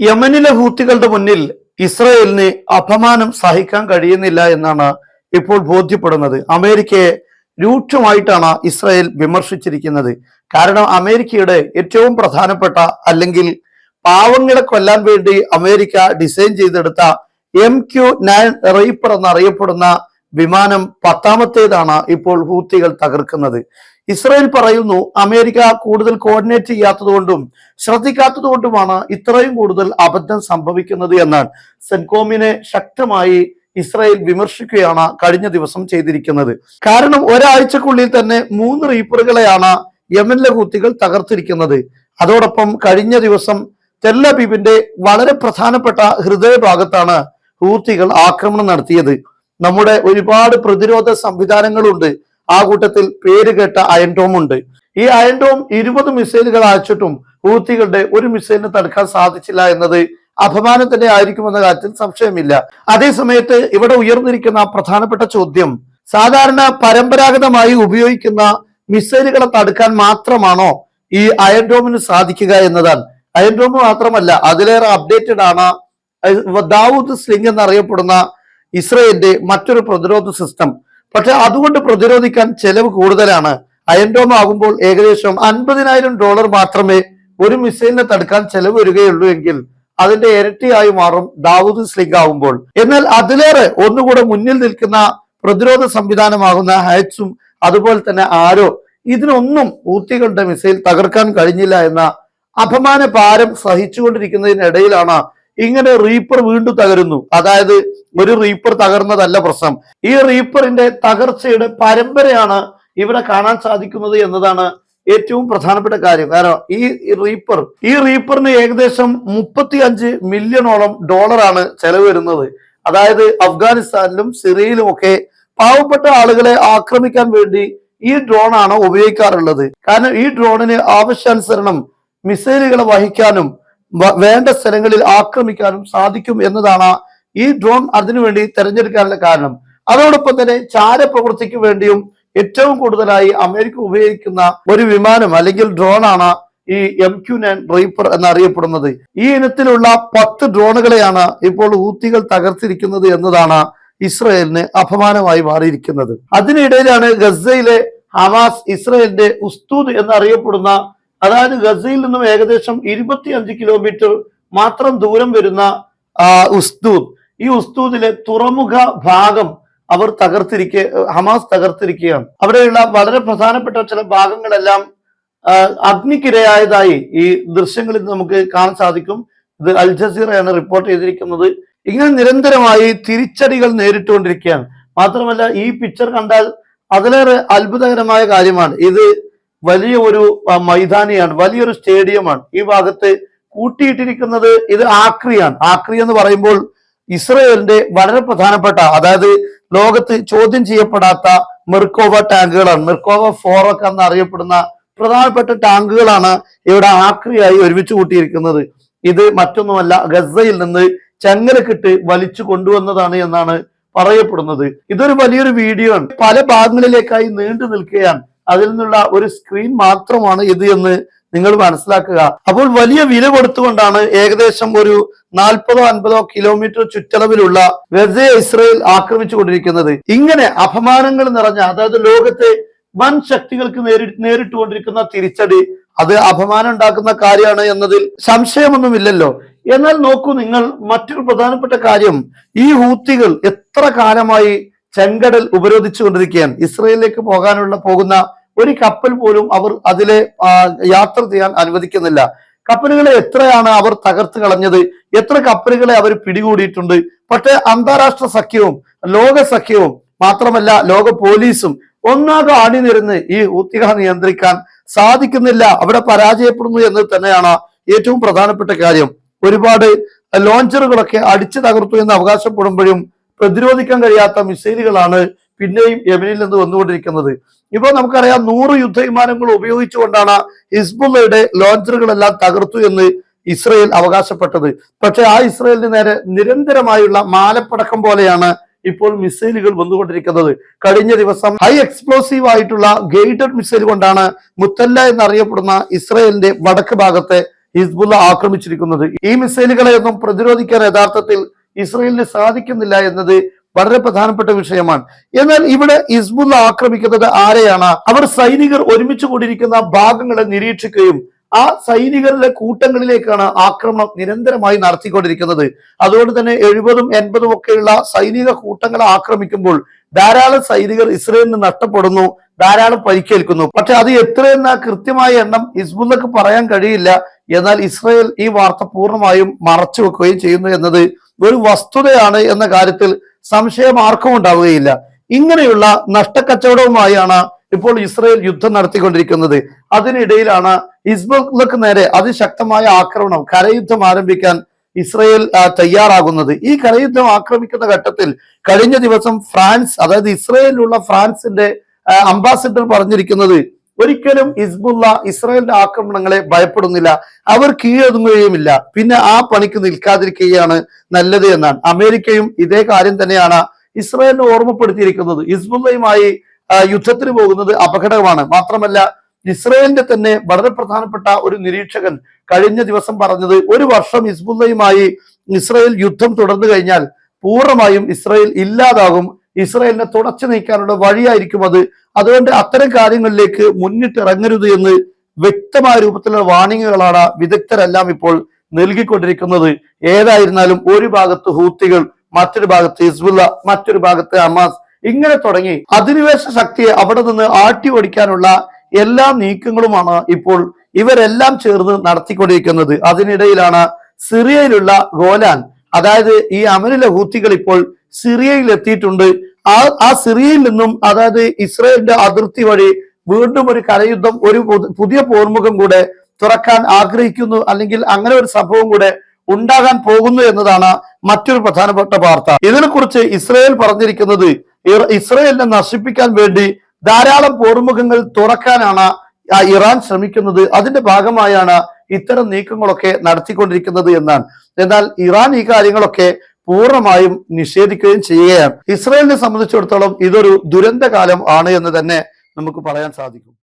യമനിലെ ഹൂത്തികളുടെ മുന്നിൽ ഇസ്രയേലിന് അപമാനം സഹിക്കാൻ കഴിയുന്നില്ല എന്നാണ് ഇപ്പോൾ ബോധ്യപ്പെടുന്നത്. അമേരിക്കയെ രൂക്ഷമായിട്ടാണ് ഇസ്രയേൽ വിമർശിച്ചിരിക്കുന്നത്. കാരണം അമേരിക്കയുടെ ഏറ്റവും പ്രധാനപ്പെട്ട അല്ലെങ്കിൽ പാവങ്ങളെ കൊല്ലാൻ വേണ്ടി അമേരിക്ക ഡിസൈൻ ചെയ്തെടുത്ത എം ക്യു നയൻ റീപ്പർ എന്നറിയപ്പെടുന്ന വിമാനം പത്താമത്തേതാണ് ഇപ്പോൾ ഹൂത്തികൾ തകർക്കുന്നത്. ഇസ്രയേൽ പറയുന്നു അമേരിക്ക കൂടുതൽ കോർഡിനേറ്റ് ചെയ്യാത്തതുകൊണ്ടും ശ്രദ്ധിക്കാത്തതുകൊണ്ടുമാണ് ഇത്രയും കൂടുതൽ അബദ്ധം സംഭവിക്കുന്നത് എന്നാണ് സെൻകോമിനെ ശക്തമായി ഇസ്രായേൽ വിമർശിക്കുകയാണ് കഴിഞ്ഞ ദിവസം ചെയ്തിരിക്കുന്നത്. കാരണം ഒരാഴ്ചക്കുള്ളിൽ തന്നെ മൂന്ന് റീപ്പറുകളെയാണ് യമനിലെ ഹൂത്തികൾ തകർത്തിരിക്കുന്നത്. അതോടൊപ്പം കഴിഞ്ഞ ദിവസം തെല്ലബീബിന്റെ വളരെ പ്രധാനപ്പെട്ട ഹൃദയഭാഗത്താണ് ഹൂത്തികൾ ആക്രമണം നടത്തിയത്. നമ്മുടെ ഒരുപാട് പ്രതിരോധ സംവിധാനങ്ങളുണ്ട്. ആ കൂട്ടത്തിൽ പേര് കേട്ട അയൻഡോം ഉണ്ട്. ഈ അയൻഡോം ഇരുപത് മിസൈലുകൾ അയച്ചിട്ടും ഹൂത്തികളുടെ ഒരു മിസൈലിന് തടുക്കാൻ സാധിച്ചില്ല എന്നത് അപമാനം തന്നെ ആയിരിക്കുമെന്ന കാര്യത്തിൽ സംശയമില്ല. അതേസമയത്ത് ഇവിടെ ഉയർന്നിരിക്കുന്ന പ്രധാനപ്പെട്ട ചോദ്യം സാധാരണ പരമ്പരാഗതമായി ഉപയോഗിക്കുന്ന മിസൈലുകളെ തടുക്കാൻ മാത്രമാണോ ഈ അയൻഡോമിന് സാധിക്കുക എന്നതാണ്. അയൻഡോം മാത്രമല്ല അതിലേറെ അപ്ഡേറ്റഡ് ആണ് ദാവൂദ് സ്ലിംഗ് എന്നറിയപ്പെടുന്ന ഇസ്രയേലിന്റെ മറ്റൊരു പ്രതിരോധ സിസ്റ്റം പക്ഷെ അതുകൊണ്ട് പ്രതിരോധിക്കാൻ ചെലവ് കൂടുതലാണ്. അയൻഡോം ആകുമ്പോൾ ഏകദേശം അൻപതിനായിരം ഡോളർ മാത്രമേ ഒരു മിസൈലിനെ തടുക്കാൻ ചെലവ് വരികയുള്ളൂ എങ്കിൽ അതിന്റെ ഇരട്ടിയായി മാറും ദാവൂദ് സ്ലിംഗ് ആകുമ്പോൾ. എന്നാൽ അതിലേറെ ഒന്നുകൂടെ മുന്നിൽ നിൽക്കുന്ന പ്രതിരോധ സംവിധാനമാകുന്ന ഹൈറ്റ്സും അതുപോലെ തന്നെ ആരോ ഇതിനൊന്നും ഊത്തികളുടെ മിസൈൽ തകർക്കാൻ കഴിഞ്ഞില്ല എന്ന അപമാന ഭാരം സഹിച്ചുകൊണ്ടിരിക്കുന്നതിനിടയിലാണ് ഇങ്ങനെ റീപ്പർ വീണ്ടും തകരുന്നു. അതായത് ഒരു റീപ്പർ തകർന്നതല്ല പ്രശ്നം. ഈ റീപ്പറിന്റെ തകർച്ചയുടെ പരമ്പരയാണ് ഇവിടെ കാണാൻ സാധിക്കുന്നത് എന്നതാണ് ഏറ്റവും പ്രധാനപ്പെട്ട കാര്യം. കാരണം ഈ റീപ്പർ ഈ റീപ്പറിന് ഏകദേശം മുപ്പത്തി അഞ്ച് മില്യണോളം ഡോളറാണ് ചെലവ് വരുന്നത്. അതായത് അഫ്ഗാനിസ്ഥാനിലും സിറിയയിലും ഒക്കെ പാവപ്പെട്ട ആളുകളെ ആക്രമിക്കാൻ വേണ്ടി ഈ ഡ്രോൺ ആണ് ഉപയോഗിക്കാറുള്ളത്. കാരണം ഈ ഡ്രോണിന് ആവശ്യാനുസരണം മിസൈലുകളെ വഹിക്കാനും വേണ്ട സ്ഥലങ്ങളിൽ ആക്രമിക്കാനും സാധിക്കും എന്നതാണ് ഈ ഡ്രോൺ അതിനുവേണ്ടി തെരഞ്ഞെടുക്കാനുള്ള കാരണം. അതോടൊപ്പം തന്നെ ചാരപ്രവൃത്തിക്ക് വേണ്ടിയും ഏറ്റവും കൂടുതലായി അമേരിക്ക ഉപയോഗിക്കുന്ന ഒരു വിമാനം അല്ലെങ്കിൽ ഡ്രോൺ ആണ് ഈ എം ക്യു നയൻ റീപ്പർ എന്നറിയപ്പെടുന്നത്. ഈ ഇനത്തിലുള്ള പത്ത് ഡ്രോണുകളെയാണ് ഇപ്പോൾ ഊത്തികൾ തകർത്തിരിക്കുന്നത് എന്നതാണ് ഇസ്രയേലിന് അപമാനമായി മാറിയിരിക്കുന്നത്. അതിനിടയിലാണ് ഗസയിലെ ഹമാസ് ഇസ്രയേലിന്റെ ഉസ്തൂദ് എന്നറിയപ്പെടുന്ന അതായത് ഗസയിൽ നിന്നും ഏകദേശം ഇരുപത്തിയഞ്ച് കിലോമീറ്റർ മാത്രം ദൂരം വരുന്ന ഉസ്തൂദ് ഈ ഉസ്തൂദിലെ തുറമുഖ ഭാഗം അവർ തകർത്തിരിക്കെ ഹമാസ് തകർത്തിരിക്കുകയാണ്. അവിടെയുള്ള വളരെ പ്രധാനപ്പെട്ട ചില ഭാഗങ്ങളെല്ലാം അഗ്നിക്കിരയായതായി ഈ ദൃശ്യങ്ങളിൽ നമുക്ക് കാണാൻ സാധിക്കും. ഇത് അൽ ജസീറയാണ് റിപ്പോർട്ട് ചെയ്തിരിക്കുന്നത്. ഇങ്ങനെ നിരന്തരമായി തിരിച്ചടികൾ നേരിട്ടുകൊണ്ടിരിക്കുകയാണ്. മാത്രമല്ല ഈ പിക്ചർ കണ്ടാൽ അതിലേറെ അത്ഭുതകരമായ കാര്യമാണ്. ഇത് വലിയ ഒരു മൈതാനിയാണ് വലിയൊരു സ്റ്റേഡിയമാണ്. ഈ ഭാഗത്ത് കൂട്ടിയിട്ടിരിക്കുന്നത് ഇത് ആക്രിയാണ്. ആക്രി എന്ന് പറയുമ്പോൾ ഇസ്രയേലിന്റെ വളരെ പ്രധാനപ്പെട്ട അതായത് ലോകത്ത് ചോദ്യം ചെയ്യപ്പെടാത്ത മെർക്കോവ ടാങ്കുകളാണ്. മെർക്കോവ ഫോർ എന്ന് അറിയപ്പെടുന്ന പ്രധാനപ്പെട്ട ടാങ്കുകളാണ് ഇവിടെ ആക്രിയായി ഒരുമിച്ച് കൂട്ടിയിരിക്കുന്നത്. ഇത് മറ്റൊന്നുമല്ല ഗസയിൽ നിന്ന് ചങ്ങലക്കിട്ട് വലിച്ചു കൊണ്ടുവന്നതാണ് എന്നാണ് പറയപ്പെടുന്നത്. ഇതൊരു വലിയൊരു വീഡിയോ ആണ്. പല ഭാഗങ്ങളിലേക്കായി നീണ്ടു നിൽക്കുകയാണ്. അതിൽ നിന്നുള്ള ഒരു സ്ക്രീൻ മാത്രമാണ് ഇത് എന്ന് നിങ്ങൾ മനസ്സിലാക്കുക. അപ്പോൾ വലിയ വില കൊടുത്തുകൊണ്ടാണ് ഏകദേശം ഒരു നാൽപ്പതോ അൻപതോ കിലോമീറ്റർ ചുറ്റളവിലുള്ള വെസെ ഇസ്രയേൽ ആക്രമിച്ചു കൊണ്ടിരിക്കുന്നത് ഇങ്ങനെ അപമാനങ്ങൾ നിറഞ്ഞ അതായത് ലോകത്തെ വൻ ശക്തികൾക്ക് നേരി നേരിട്ടുകൊണ്ടിരിക്കുന്ന തിരിച്ചടി അത് അപമാനം ഉണ്ടാക്കുന്ന കാര്യമാണ് എന്നതിൽ സംശയമൊന്നുമില്ലല്ലോ. എന്നാൽ നോക്കൂ നിങ്ങൾ മറ്റൊരു പ്രധാനപ്പെട്ട കാര്യം. ഈ ഹൂത്തികൾ എത്ര കാലമായി ചെങ്കടൽ ഉപരോധിച്ചുകൊണ്ടിരിക്കുകയാണ് ഇസ്രയേലിലേക്ക് പോകാനുള്ള പോകുന്ന ഒരു കപ്പൽ പോലും അവർ അതിലെ യാത്ര ചെയ്യാൻ അനുവദിക്കുന്നില്ല. കപ്പലുകളെ എത്രയാണ് അവർ തകർത്ത് കളഞ്ഞത്? എത്ര കപ്പലുകളെ അവർ പിടികൂടിയിട്ടുണ്ട്? പക്ഷേ അന്താരാഷ്ട്ര സഖ്യവും ലോക സഖ്യവും മാത്രമല്ല ലോക പോലീസും ഒന്നാകെ അണിനിരുന്ന് ഈ ഊത്തിക നിയന്ത്രിക്കാൻ സാധിക്കുന്നില്ല. അവിടെ പരാജയപ്പെടുന്നു എന്ന് തന്നെയാണ് ഏറ്റവും പ്രധാനപ്പെട്ട കാര്യം. ഒരുപാട് ലോഞ്ചറുകളൊക്കെ അടിച്ചു തകർത്തു എന്ന് അവകാശപ്പെടുമ്പോഴും പ്രതിരോധിക്കാൻ കഴിയാത്ത മിസൈലുകളാണ് പിന്നെയും യമനിൽ നിന്ന് വന്നുകൊണ്ടിരിക്കുന്നത്. ഇപ്പോൾ നമുക്കറിയാം നൂറ് യുദ്ധവിമാനങ്ങൾ ഉപയോഗിച്ചുകൊണ്ടാണ് ഹിസ്ബുള്ളയുടെ ലോഞ്ചറുകളെല്ലാം തകർത്തു എന്ന് ഇസ്രയേൽ അവകാശപ്പെട്ടത്. പക്ഷെ ആ ഇസ്രയേലിന് നേരെ നിരന്തരമായുള്ള മാലപ്പടക്കം പോലെയാണ് ഇപ്പോൾ മിസൈലുകൾ വന്നുകൊണ്ടിരിക്കുന്നത്. കഴിഞ്ഞ ദിവസം ഹൈ എക്സ്പ്ലോസീവ് ആയിട്ടുള്ള ഗൈഡഡ് മിസൈൽ കൊണ്ടാണ് മുത്തല്ല എന്നറിയപ്പെടുന്ന ഇസ്രയേലിന്റെ വടക്ക് ഭാഗത്തെ ഹിസ്ബുള്ള ആക്രമിച്ചിരിക്കുന്നത്. ഈ മിസൈലുകളെ ഒന്നും പ്രതിരോധിക്കാൻ യഥാർത്ഥത്തിൽ ഇസ്രയേലിന് സാധിക്കുന്നില്ല എന്നത് വളരെ പ്രധാനപ്പെട്ട വിഷയമാണ്. എന്നാൽ ഇവിടെ ഹിസ്ബുള്ള ആക്രമിക്കുന്നത് ആരെയാണ്? അവർ സൈനികർ ഒരുമിച്ച് കൂടിയിരിക്കുന്ന ഭാഗങ്ങളെ നിരീക്ഷിക്കുകയും ആ സൈനികരുടെ കൂട്ടങ്ങളിലേക്കാണ് ആക്രമണം നിരന്തരമായി നടത്തിക്കൊണ്ടിരിക്കുന്നത്. അതുകൊണ്ട് തന്നെ എഴുപതും എൺപതും ഒക്കെയുള്ള സൈനിക കൂട്ടങ്ങളെ ആക്രമിക്കുമ്പോൾ ധാരാളം സൈനികർ ഇസ്രയേലിന് നഷ്ടപ്പെടുന്നു ധാരാളം പരിക്കേൽക്കുന്നു. പക്ഷെ അത് എത്രയെന്ന കൃത്യമായ എണ്ണം ഹിസ്ബുല്ലക്ക് പറയാൻ കഴിയില്ല. എന്നാൽ ഇസ്രയേൽ ഈ വാർത്ത പൂർണമായും മറച്ചു വെക്കുകയും ചെയ്യുന്നു എന്നത് ഒരു വസ്തുതയാണ് എന്ന കാര്യത്തിൽ സംശയം ആർക്കും ഉണ്ടാവുകയില്ല. ഇങ്ങനെയുള്ള നഷ്ടക്കച്ചവടവുമായാണ് ഇപ്പോൾ ഇസ്രയേൽ യുദ്ധം നടത്തിക്കൊണ്ടിരിക്കുന്നത്. അതിനിടയിലാണ് ഹിസ്ബുള്ളക്ക് നേരെ അതിശക്തമായ ആക്രമണം കരയുദ്ധം ആരംഭിക്കാൻ ഇസ്രയേൽ തയ്യാറാകുന്നത്. ഈ കരയുദ്ധം ആക്രമിക്കുന്ന ഘട്ടത്തിൽ കഴിഞ്ഞ ദിവസം ഫ്രാൻസ് അതായത് ഇസ്രയേലിലുള്ള ഫ്രാൻസിന്റെ അംബാസിഡർ പറഞ്ഞിരിക്കുന്നത് ഒരിക്കലും ഹിസ്ബുള്ള ഇസ്രയേലിന്റെ ആക്രമണങ്ങളെ ഭയപ്പെടുന്നില്ല. അവർ കീഴൊതുങ്ങുകയുമില്ല പിന്നെ ആ പണിക്ക് നിൽക്കാതിരിക്കുകയാണ് നല്ലത് എന്നാണ്. അമേരിക്കയും ഇതേ കാര്യം തന്നെയാണ് ഇസ്രയേലിനെ ഓർമ്മപ്പെടുത്തിയിരിക്കുന്നത്. ഹിസ്ബുള്ളയുമായി യുദ്ധത്തിന് പോകുന്നത് അപകടമാണ്. മാത്രമല്ല ഇസ്രയേലിന്റെ തന്നെ വളരെ പ്രധാനപ്പെട്ട ഒരു നിരീക്ഷകൻ കഴിഞ്ഞ ദിവസം പറഞ്ഞത് ഒരു വർഷം ഹിസ്ബുള്ളയുമായി ഇസ്രയേൽ യുദ്ധം തുടർന്നു കഴിഞ്ഞാൽ പൂർണമായും ഇസ്രയേൽ ഇല്ലാതാകും. ഇസ്രയേലിനെ തുടച്ചു നീക്കാനുള്ള വഴിയായിരിക്കും അത്. അതുകൊണ്ട് അത്തരം കാര്യങ്ങളിലേക്ക് മുന്നിട്ടിറങ്ങരുത് എന്ന് വ്യക്തമായ രൂപത്തിലുള്ള വാണിങ്ങുകളാണ് വിദഗ്ധരെല്ലാം ഇപ്പോൾ നൽകിക്കൊണ്ടിരിക്കുന്നത്. ഏതായിരുന്നാലും ഒരു ഭാഗത്ത് ഹൂത്തികൾ മറ്റൊരു ഭാഗത്ത് ഹിസ്ബുല്ല മറ്റൊരു ഭാഗത്ത് ഹമാസ് ഇങ്ങനെ തുടങ്ങി അധിനിവേശ ശക്തിയെ അവിടെ നിന്ന് ആട്ടി ഓടിക്കാനുള്ള എല്ലാ നീക്കങ്ങളുമാണ് ഇപ്പോൾ ഇവരെല്ലാം ചേർന്ന് നടത്തിക്കൊണ്ടിരിക്കുന്നത്. അതിനിടയിലാണ് സിറിയയിലുള്ള ഗോലാൻ അതായത് ഈ അമനിലെ ഹൂത്തികൾ ഇപ്പോൾ സിറിയയിൽ എത്തിയിട്ടുണ്ട്. ആ ആ സിറിയയിൽ നിന്നും അതായത് ഇസ്രയേലിന്റെ അതിർത്തി വഴി വീണ്ടും ഒരു കരയുദ്ധം ഒരു പുതിയ പോർമുഖം കൂടെ തുറക്കാൻ ആഗ്രഹിക്കുന്നു അല്ലെങ്കിൽ അങ്ങനെ ഒരു സംഭവം കൂടെ ഉണ്ടാകാൻ പോകുന്നു എന്നതാണ് മറ്റൊരു പ്രധാനപ്പെട്ട വാർത്ത. ഇതിനെക്കുറിച്ച് ഇസ്രയേൽ പറഞ്ഞിരിക്കുന്നത് ഇസ്രയേലിനെ നശിപ്പിക്കാൻ വേണ്ടി ധാരാളം പോർമുഖങ്ങൾ തുറക്കാനാണ് ഇറാൻ ശ്രമിക്കുന്നത്. അതിന്റെ ഭാഗമായാണ് ഇത്തരം നീക്കങ്ങളൊക്കെ നടത്തിക്കൊണ്ടിരിക്കുന്നത് എന്നാണ്. എന്നാൽ ഇറാൻ ഈ കാര്യങ്ങളൊക്കെ പൂർണമായും നിഷേധിക്കുകയും ചെയ്യുകയാണ്. ഇസ്രയേലിനെ സംബന്ധിച്ചിടത്തോളം ഇതൊരു ദുരന്തകാലം ആണ് എന്ന് തന്നെ നമുക്ക് പറയാൻ സാധിക്കും.